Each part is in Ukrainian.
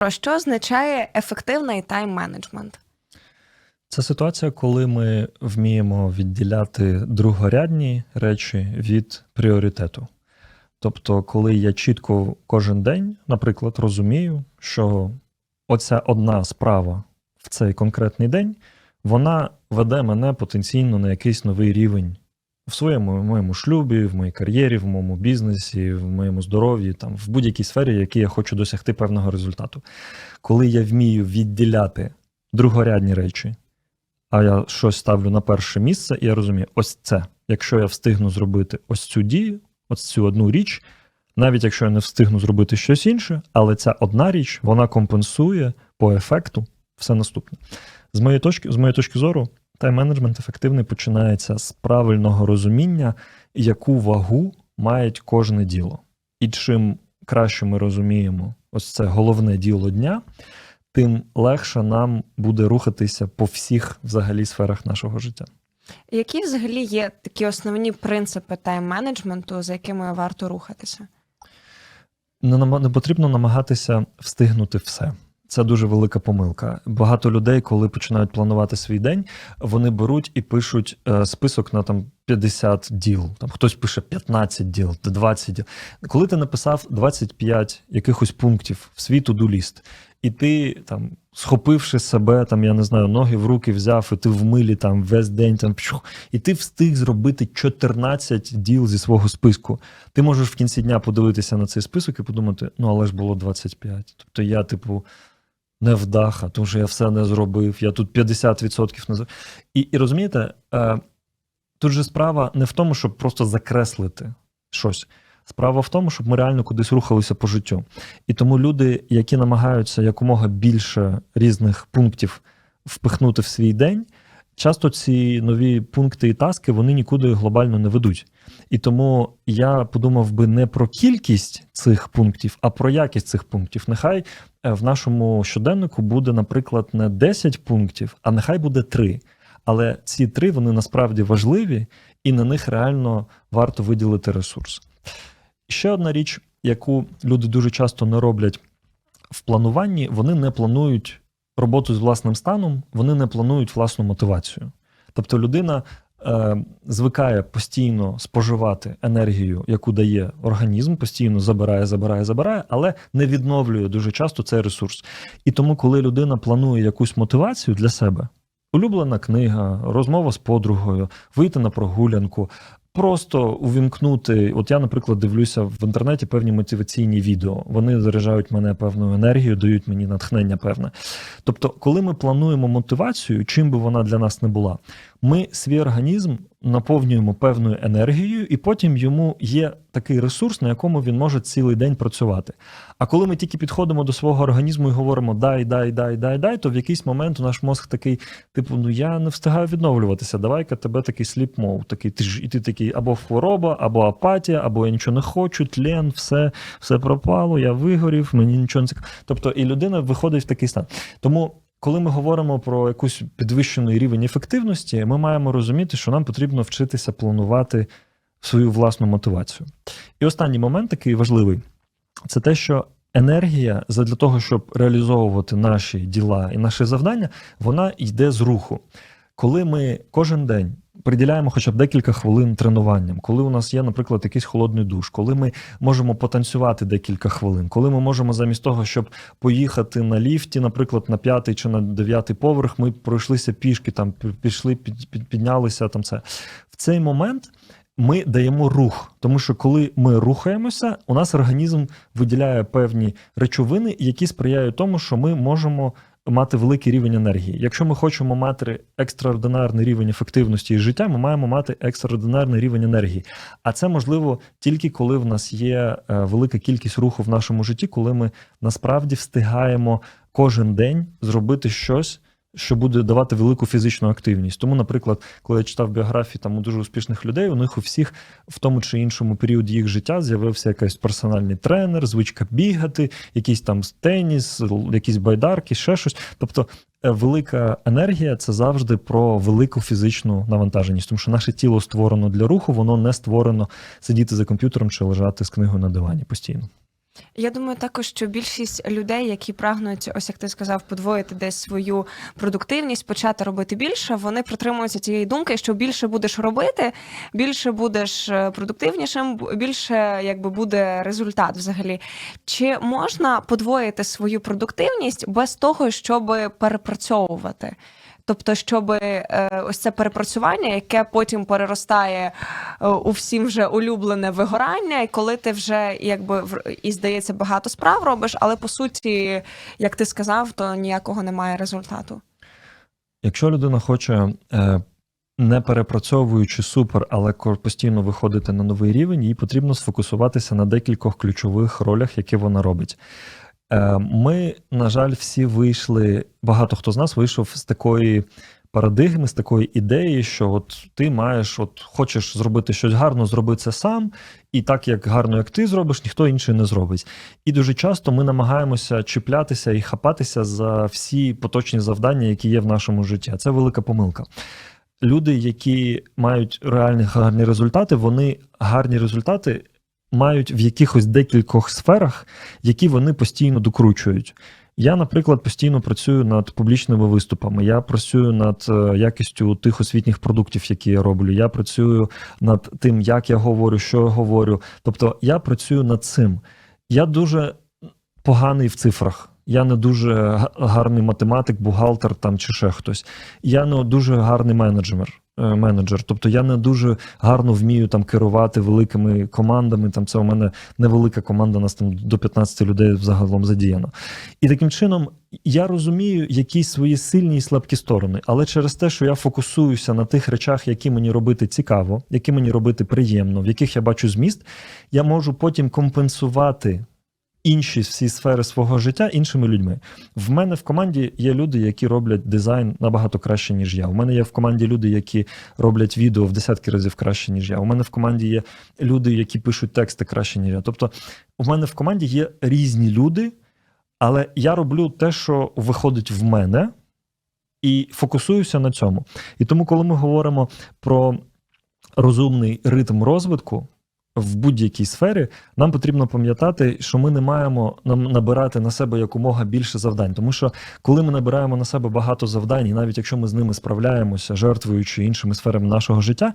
Про що означає ефективний тайм-менеджмент? Це ситуація, коли ми вміємо відділяти другорядні речі від пріоритету. Тобто, коли я чітко кожен день, наприклад, розумію, що оця одна справа в цей конкретний день, вона веде мене потенційно на якийсь новий рівень в своєму в моєму шлюбі, в моїй кар'єрі, в моєму бізнесі, в моєму здоров'ї, там в будь-якій сфері, в якій я хочу досягти певного результату. Коли я вмію відділяти другорядні речі, а я щось ставлю на перше місце, і я розумію, ось це. Якщо я встигну зробити ось цю дію, ось цю одну річ, навіть якщо я не встигну зробити щось інше, але ця одна річ вона компенсує по ефекту все наступне. З моєї точки, з моєї точки зору, тайм-менеджмент ефективний починається з правильного розуміння, яку вагу має кожне діло. І чим краще ми розуміємо ось це головне діло дня, тим легше нам буде рухатися по всіх взагалі сферах нашого життя. Які взагалі є такі основні принципи тайм-менеджменту, за якими варто рухатися? Не, не потрібно намагатися встигнути все. Це дуже велика помилка. Багато людей, коли починають планувати свій день, вони беруть і пишуть е, список на там 50 діл. Там хтось пише 15 діл, 20 діл. Коли ти написав 25 якихось пунктів в свій туду ліст, і ти там, схопивши себе, там я не знаю, ноги в руки взяв, і ти в милі там весь день там пшух, і ти встиг зробити 14 діл зі свого списку. Ти можеш в кінці дня подивитися на цей список і подумати: ну але ж було 25. Тобто я, типу, невдаха, тому що я все не зробив, я тут 50% не зробив. І, і розумієте, е, тут же справа не в тому, щоб просто закреслити щось. Справа в тому, щоб ми реально кудись рухалися по життю. І тому люди, які намагаються якомога більше різних пунктів впихнути в свій день, часто ці нові пункти і таски вони нікуди глобально не ведуть. І тому я подумав би не про кількість цих пунктів, а про якість цих пунктів. Нехай в нашому щоденнику буде, наприклад, не 10 пунктів, а нехай буде 3. Але ці три вони насправді важливі, і на них реально варто виділити ресурс. Ще одна річ, яку люди дуже часто не роблять в плануванні, вони не планують роботу з власним станом, вони не планують власну мотивацію. Тобто людина е, звикає постійно споживати енергію, яку дає організм, постійно забирає, забирає, забирає, але не відновлює дуже часто цей ресурс. І тому, коли людина планує якусь мотивацію для себе, улюблена книга, розмова з подругою, вийти на прогулянку. Просто увімкнути. От я, наприклад, дивлюся в інтернеті певні мотиваційні відео. Вони заряджають мене певною енергією, дають мені натхнення певне. Тобто, коли ми плануємо мотивацію, чим би вона для нас не була, ми свій організм наповнюємо певною енергією, і потім йому є такий ресурс, на якому він може цілий день працювати. А коли ми тільки підходимо до свого організму і говоримо дай, дай, дай, дай, дай, то в якийсь момент у наш мозг такий, типу, ну я не встигаю відновлюватися. Давай-ка тебе такий сліп мов, такий ти ж і ти такий або хвороба, або апатія, або я нічого не хочу, тлен, все, все пропало, я вигорів, мені нічого не цікаво. Тобто, і людина виходить в такий стан. Тому. Коли ми говоримо про якусь підвищений рівень ефективності, ми маємо розуміти, що нам потрібно вчитися планувати свою власну мотивацію. І останній момент такий важливий це те, що енергія для того, щоб реалізовувати наші діла і наші завдання, вона йде з руху. Коли ми кожен день приділяємо хоча б декілька хвилин тренуванням, коли у нас є, наприклад, якийсь холодний душ, коли ми можемо потанцювати декілька хвилин, коли ми можемо замість того, щоб поїхати на ліфті, наприклад, на п'ятий чи на дев'ятий поверх, ми пройшлися пішки, там пішли, під, під, піднялися там це. В цей момент. Ми даємо рух, тому що коли ми рухаємося, у нас організм виділяє певні речовини, які сприяють тому, що ми можемо мати великий рівень енергії. Якщо ми хочемо мати екстраординарний рівень ефективності і життя, ми маємо мати екстраординарний рівень енергії. А це можливо тільки коли в нас є е, велика кількість руху в нашому житті, коли ми насправді встигаємо кожен день зробити щось. Що буде давати велику фізичну активність. Тому, наприклад, коли я читав біографії там у дуже успішних людей, у них у всіх в тому чи іншому періоді їх життя з'явився якийсь персональний тренер, звичка бігати, якийсь там теніс, якісь байдарки, ще щось. Тобто е, велика енергія це завжди про велику фізичну навантаженість, тому що наше тіло створено для руху, воно не створено сидіти за комп'ютером чи лежати з книгою на дивані постійно. Я думаю, також що більшість людей, які прагнуть, ось як ти сказав, подвоїти десь свою продуктивність, почати робити більше, вони притримуються цієї думки, що більше будеш робити, більше будеш е, продуктивнішим, більше якби буде результат взагалі. Чи можна подвоїти свою продуктивність без того, щоб перепрацьовувати? Тобто, щоб е, ось це перепрацювання, яке потім переростає е, у всім вже улюблене вигорання, і коли ти вже якби і здається багато справ робиш, але по суті, як ти сказав, то ніякого немає результату. Якщо людина хоче, е, не перепрацьовуючи супер, але постійно виходити на новий рівень, їй потрібно сфокусуватися на декількох ключових ролях, які вона робить. Е, Ми, на жаль, всі вийшли, багато хто з нас вийшов з такої парадигми, з такої ідеї, що от ти маєш, от хочеш зробити щось гарно, зроби це сам, і так як гарно, як ти зробиш, ніхто інший не зробить. І дуже часто ми намагаємося чіплятися і хапатися за всі поточні завдання, які є в нашому житті. Це велика помилка. Люди, які мають реальні гарні результати, вони гарні результати мають в якихось декількох сферах, які вони постійно докручують. Я, наприклад, постійно працюю над публічними виступами. Я працюю над е, якістю тих освітніх продуктів, які я роблю. Я працюю над тим, як я говорю, що я говорю. Тобто я працюю над цим. Я дуже поганий в цифрах. Я не дуже гарний математик, бухгалтер там чи ще хтось. Я не дуже гарний менеджер. Е, Менеджер, тобто я не дуже гарно вмію там керувати великими командами. Там це у мене невелика команда, нас там до 15 людей взагалом задіяно. І таким чином я розумію якісь свої сильні і слабкі сторони, але через те, що я фокусуюся на тих речах, які мені робити цікаво, які мені робити приємно, в яких я бачу зміст, я можу потім компенсувати інші всі сфери свого життя іншими людьми. В мене в команді є люди, які роблять дизайн набагато краще, ніж я. У мене є в команді люди, які роблять відео в десятки разів краще, ніж я. У мене в команді є люди, які пишуть тексти краще, ніж я. Тобто, у мене в команді є різні люди, але я роблю те, що виходить в мене, і фокусуюся на цьому. І тому, коли ми говоримо про розумний ритм розвитку в будь-якій сфері, нам потрібно пам'ятати, що ми не маємо нам набирати на себе якомога більше завдань. Тому що коли ми набираємо на себе багато завдань, і навіть якщо ми з ними справляємося, жертвуючи іншими сферами нашого життя.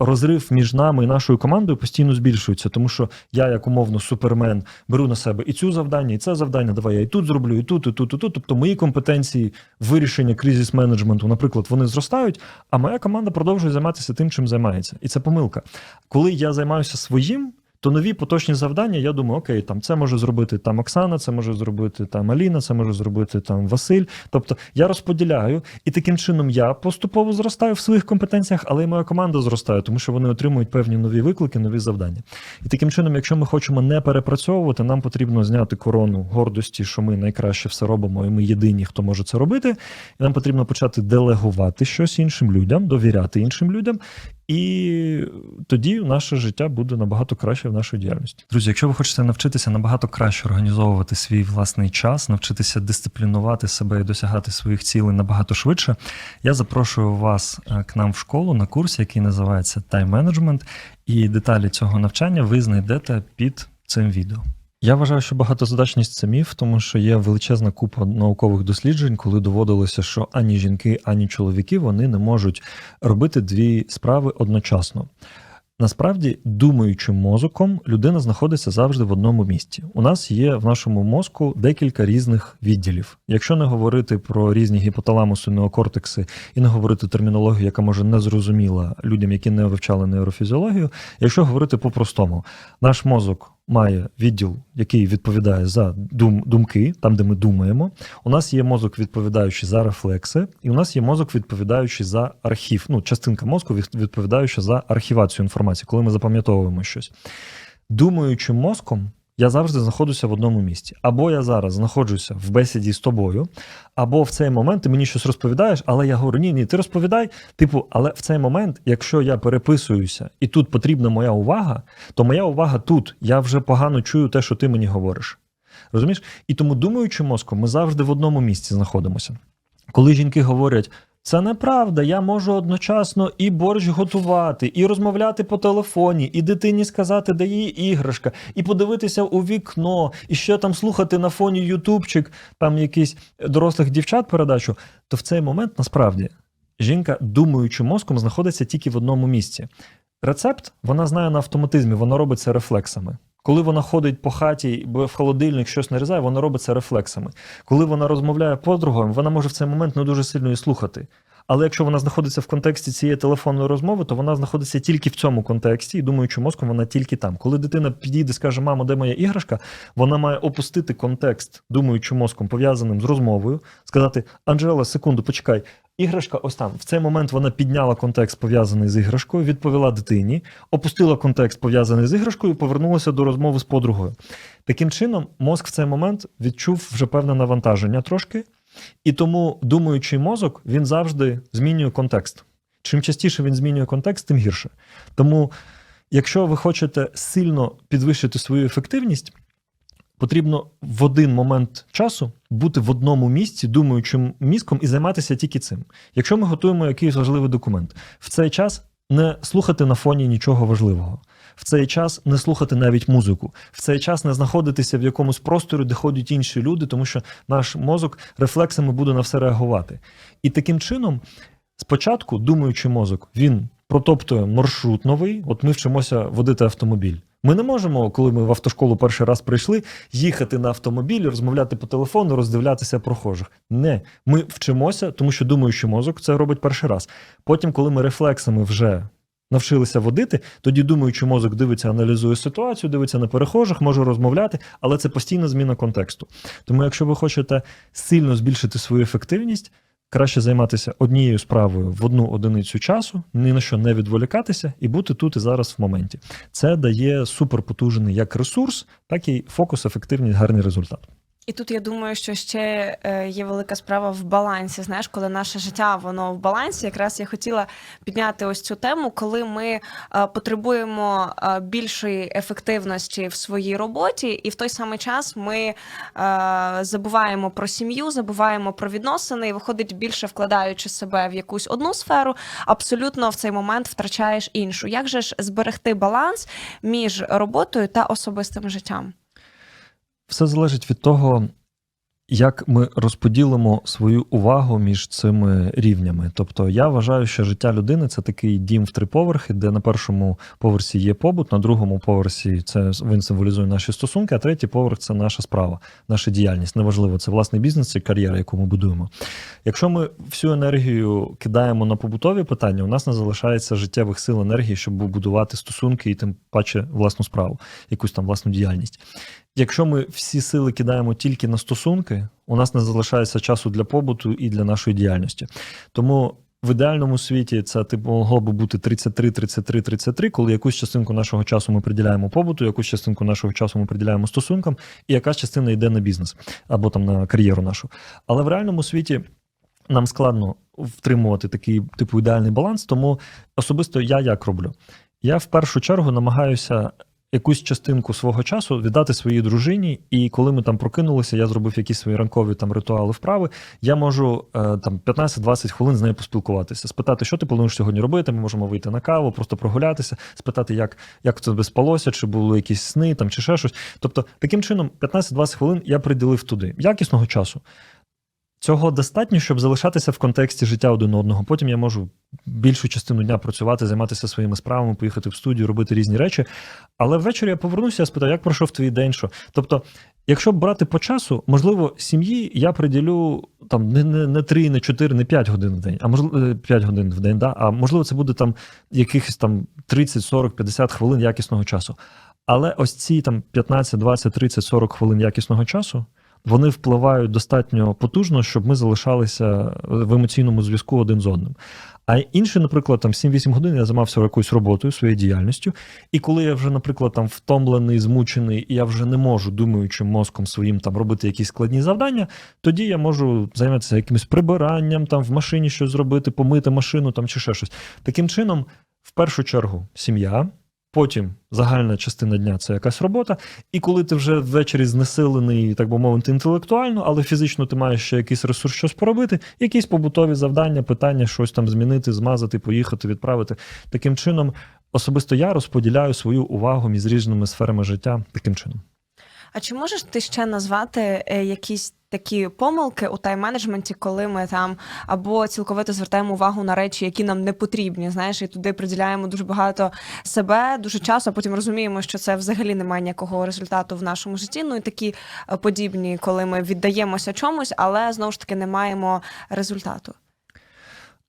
Розрив між нами і нашою командою постійно збільшується, тому що я, як умовно, супермен, беру на себе і цю завдання, і це завдання. Давай я і тут зроблю, і тут, і тут, і тут. Тобто мої компетенції вирішення кризис менеджменту, наприклад, вони зростають, а моя команда продовжує займатися тим, чим займається. І це помилка. Коли я займаюся своїм, то нові поточні завдання, я думаю, окей, там це може зробити там Оксана, це може зробити там Аліна, це може зробити там Василь. Тобто я розподіляю, і таким чином я поступово зростаю в своїх компетенціях, але й моя команда зростає, тому що вони отримують певні нові виклики, нові завдання. І таким чином, якщо ми хочемо не перепрацьовувати, нам потрібно зняти корону гордості, що ми найкраще все робимо, і ми єдині, хто може це робити. І нам потрібно почати делегувати щось іншим людям, довіряти іншим людям. І тоді наше життя буде набагато краще в нашій діяльності. Друзі, якщо ви хочете навчитися набагато краще організовувати свій власний час, навчитися дисциплінувати себе і досягати своїх цілей набагато швидше, я запрошую вас е, к нам в школу на курс, який називається Time Management, і деталі цього навчання ви знайдете під цим відео. Я вважаю, що багатозадачність це міф, тому що є величезна купа наукових досліджень, коли доводилося, що ані жінки, ані чоловіки вони не можуть робити дві справи одночасно. Насправді, думаючим мозоком, людина знаходиться завжди в одному місці. У нас є в нашому мозку декілька різних відділів. Якщо не говорити про різні гіпоталамуси, неокортекси і не говорити термінологію, яка може не зрозуміла людям, які не вивчали нейрофізіологію. Якщо говорити по-простому, наш мозок має відділ, який відповідає за дум, думки, там де ми думаємо. У нас є мозок, відповідаючий за рефлекси, і у нас є мозок, відповідаючий за архів. Ну, частинка мозку від- відповідаюча за архівацію інформації, коли ми запам'ятовуємо щось. Думаючим мозком. Я завжди знаходжуся в одному місці. Або я зараз знаходжуся в бесіді з тобою, або в цей момент ти мені щось розповідаєш, але я говорю: ні, ні, ти розповідай. Типу, але в цей момент, якщо я переписуюся і тут потрібна моя увага, то моя увага тут. Я вже погано чую те, що ти мені говориш. Розумієш? І тому, думаючи мозком, ми завжди в одному місці знаходимося. Коли жінки говорять, Це неправда. Я можу одночасно і борщ готувати, і розмовляти по телефоні, і дитині сказати, де її іграшка, і подивитися у вікно, і ще там слухати на фоні ютубчик, там якісь дорослих дівчат передачу. То в цей момент насправді жінка, думаючи мозком, знаходиться тільки в одному місці. Рецепт вона знає на автоматизмі, вона робить це рефлексами. Коли вона ходить по хаті, бо в холодильник щось нарізає, вона робить це рефлексами. Коли вона розмовляє подругою, вона може в цей момент не дуже сильно і слухати. Але якщо вона знаходиться в контексті цієї телефонної розмови, то вона знаходиться тільки в цьому контексті, і думаючи мозком, вона тільки там. Коли дитина підійде, скаже, мамо, де моя іграшка, вона має опустити контекст, думаючи мозком, пов'язаним з розмовою, сказати: Анжела, секунду, почекай. Іграшка, ось там. В цей момент вона підняла контекст, пов'язаний з іграшкою, відповіла дитині, опустила контекст, пов'язаний з іграшкою, повернулася до розмови з подругою. Таким чином, мозк в цей момент відчув вже певне навантаження трошки, і тому, думаючий мозок, він завжди змінює контекст. Чим частіше він змінює контекст, тим гірше. Тому, якщо ви хочете сильно підвищити свою ефективність, потрібно в один момент часу бути в одному місці, думаючим мізком, і займатися тільки цим. Якщо ми готуємо якийсь важливий документ, в цей час не слухати на фоні нічого важливого. В цей час не слухати навіть музику, в цей час не знаходитися в якомусь просторі, де ходять інші люди, тому що наш мозок рефлексами буде на все реагувати. І таким чином, спочатку, думаючи мозок, він протоптує маршрут новий. От ми вчимося водити автомобіль. Ми не можемо, коли ми в автошколу перший раз прийшли, їхати на автомобілі, розмовляти по телефону, роздивлятися прохожих. Не, ми вчимося, тому що думаючи мозок це робить перший раз. Потім, коли ми рефлексами вже навчилися водити, тоді думаючи мозок дивиться, аналізує ситуацію, дивиться на перехожих, може розмовляти, але це постійна зміна контексту. Тому, якщо ви хочете сильно збільшити свою ефективність, краще займатися однією справою в одну одиницю часу, ні на що не відволікатися і бути тут і зараз в моменті. Це дає суперпотужений як ресурс, так і фокус, ефективність, гарний результат. І тут я думаю, що ще е, є велика справа в балансі. Знаєш, коли наше життя воно в балансі, якраз я хотіла підняти ось цю тему, коли ми е, потребуємо е, більшої ефективності в своїй роботі, і в той самий час ми забуваємо про сім'ю, забуваємо про відносини, і виходить більше вкладаючи себе в якусь одну сферу, абсолютно в цей момент втрачаєш іншу. Як же ж зберегти баланс між роботою та особистим життям? Все залежить від того, як ми розподілимо свою увагу між цими рівнями. Тобто, я вважаю, що життя людини це такий дім в три поверхи, де на першому поверсі є побут, на другому поверсі це він символізує наші стосунки, а третій поверх це наша справа, наша діяльність. Неважливо, це власний бізнес чи кар'єра, яку ми будуємо. Якщо ми всю енергію кидаємо на побутові питання, у нас не залишається життєвих сил енергії, щоб будувати стосунки і тим паче власну справу, якусь там власну діяльність. Якщо ми всі сили кидаємо тільки на стосунки, у нас не залишається часу для побуту і для нашої діяльності. Тому в ідеальному світі це типу могло би бути 33, 33, 33, коли якусь частинку нашого часу ми приділяємо побуту, якусь частинку нашого часу ми приділяємо стосункам, і якась частина йде на бізнес або там на кар'єру нашу. Але в реальному світі нам складно втримувати такий типу ідеальний баланс, тому особисто я як роблю. Я в першу чергу намагаюся якусь частинку свого часу віддати своїй дружині, і коли ми там прокинулися, я зробив якісь свої ранкові там ритуали вправи. Я можу е, там 15-20 хвилин з нею поспілкуватися, спитати, що ти плануєш сьогодні робити. Ми можемо вийти на каву, просто прогулятися, спитати, як, як тебе спалося, чи були якісь сни там, чи ще щось. Тобто, таким чином, 15-20 хвилин я приділив туди якісного часу. Цього достатньо, щоб залишатися в контексті життя один одного. Потім я можу більшу частину дня працювати, займатися своїми справами, поїхати в студію, робити різні речі. Але ввечері я повернуся, я спитаю, як пройшов твій день? Що? Тобто, якщо брати по часу, можливо, сім'ї я приділю там не, не, не 3, не 4, не 5 годин в день, а можливо 5 годин в день, да? а можливо, це буде там якихось там 30, 40, 50 хвилин якісного часу. Але ось ці там 15, 20, 30, 40 хвилин якісного часу. Вони впливають достатньо потужно, щоб ми залишалися в емоційному зв'язку один з одним. А інші, наприклад, там 7-8 годин я займався якоюсь роботою, своєю діяльністю. І коли я вже, наприклад, там втомлений, змучений, і я вже не можу, думаючи мозком своїм там робити якісь складні завдання, тоді я можу займатися якимось прибиранням, там в машині щось зробити, помити машину там чи ще щось. Таким чином, в першу чергу, сім'я. Потім загальна частина дня це якась робота. І коли ти вже ввечері знесилений, так би мовити, інтелектуально, але фізично ти маєш ще якийсь ресурс щось поробити, якісь побутові завдання, питання, щось там змінити, змазати, поїхати, відправити. Таким чином, особисто я розподіляю свою увагу між різними сферами життя таким чином. А чи можеш ти ще назвати е, якісь такі помилки у тайм-менеджменті, коли ми там або цілковито звертаємо увагу на речі, які нам не потрібні, знаєш, і туди приділяємо дуже багато себе, дуже часу, а потім розуміємо, що це взагалі не має ніякого результату в нашому житті. Ну і такі е, подібні, коли ми віддаємося чомусь, але знову ж таки не маємо результату.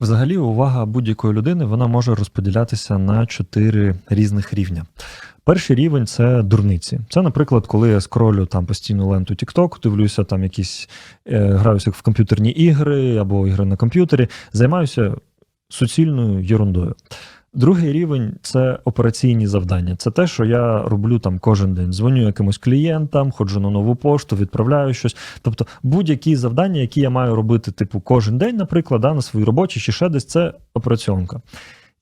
Взагалі, увага будь-якої людини вона може розподілятися на чотири різних рівня. Перший рівень це дурниці. Це, наприклад, коли я скролю там постійну ленту TikTok, дивлюся там якісь е, граюся в комп'ютерні ігри або ігри на комп'ютері, займаюся суцільною ерундою. Другий рівень це операційні завдання. Це те, що я роблю там кожен день. Дзвоню якимось клієнтам, ходжу на нову пошту, відправляю щось. Тобто будь-які завдання, які я маю робити, типу, кожен день, наприклад, да, на своїй роботі чи ще десь, це операціонка.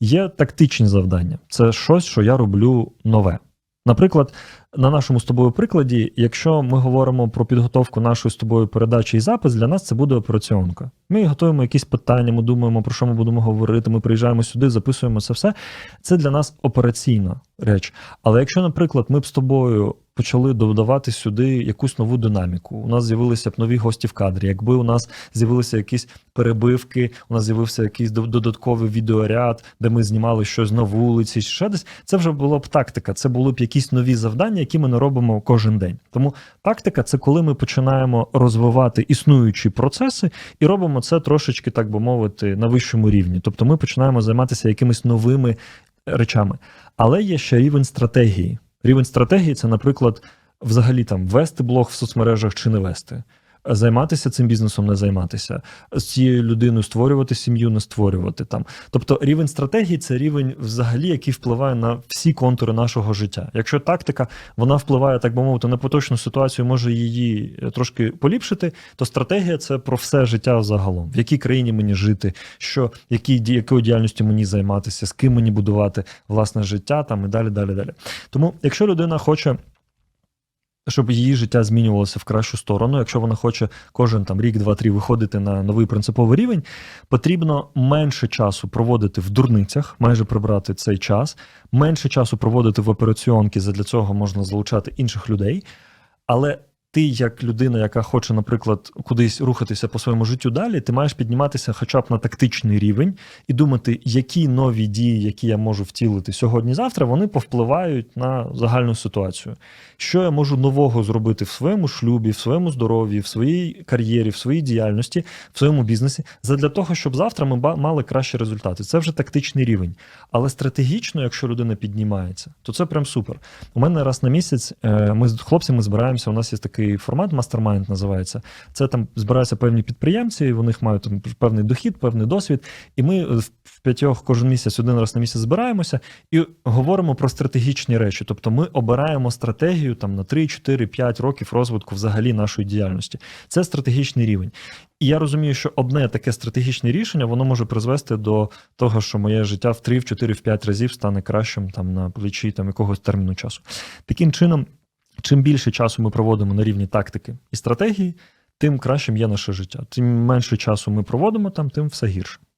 Є тактичні завдання. Це щось, що я роблю нове. Наприклад, на нашому з тобою прикладі, якщо ми говоримо про підготовку нашої з тобою передачі і запис, для нас це буде операціонка. Ми готуємо якісь питання, ми думаємо, про що ми будемо говорити. Ми приїжджаємо сюди, записуємо це все. Це для нас операційна реч. Але якщо, наприклад, ми б з тобою почали додавати сюди якусь нову динаміку, у нас з'явилися б нові гості в кадрі. Якби у нас з'явилися якісь перебивки, у нас з'явився якийсь дод- додатковий відеоряд, де ми знімали щось на вулиці, ще десь, це вже була б тактика. Це були б якісь нові завдання, які ми не робимо кожен день. Тому тактика це коли ми починаємо розвивати існуючі процеси і робимо це трошечки, так би мовити, на вищому рівні. Тобто ми починаємо займатися якимись новими речами. Але є ще рівень стратегії. Рівень стратегії це, наприклад, взагалі там вести блог в соцмережах чи не вести. Займатися цим бізнесом, не займатися, з цією людиною створювати сім'ю, не створювати там. Тобто рівень стратегії це рівень, взагалі, який впливає на всі контури нашого життя. Якщо тактика вона впливає, так би мовити, на поточну ситуацію, може її е, трошки поліпшити, то стратегія це про все життя загалом, в якій країні мені жити, що які якою діяльністю мені займатися, з ким мені будувати власне життя, там і далі, далі, далі. Тому, якщо людина хоче. Щоб її життя змінювалося в кращу сторону, якщо вона хоче кожен там рік, два, три виходити на новий принциповий рівень, потрібно менше часу проводити в дурницях, майже прибрати цей час, менше часу проводити в операціонки, задля цього можна залучати інших людей. Але ти, як людина, яка хоче, наприклад, кудись рухатися по своєму життю далі, ти маєш підніматися хоча б на тактичний рівень і думати, які нові дії, які я можу втілити сьогодні-завтра, вони повпливають на загальну ситуацію. Що я можу нового зробити в своєму шлюбі, в своєму здоров'ї, в своїй кар'єрі, в своїй діяльності, в своєму бізнесі, задля того, щоб завтра ми мали кращі результати. Це вже тактичний рівень. Але стратегічно, якщо людина піднімається, то це прям супер. У мене раз на місяць е, ми з хлопцями збираємося. У нас є такий формат Mastermind називається. Це там збираються певні підприємці, і них мають там певний дохід, певний досвід. І ми в в п'ятьох кожен місяць, один раз на місяць збираємося і говоримо про стратегічні речі. Тобто ми обираємо стратегію там на 3, 4, 5 років розвитку взагалі нашої діяльності. Це стратегічний рівень. І я розумію, що одне таке стратегічне рішення воно може призвести до того, що моє життя в 3, в 4, в 5 разів стане кращим там на плечі там якогось терміну часу. Таким чином, чим більше часу ми проводимо на рівні тактики і стратегії, тим кращим є наше життя. Тим менше часу ми проводимо там, тим все гірше.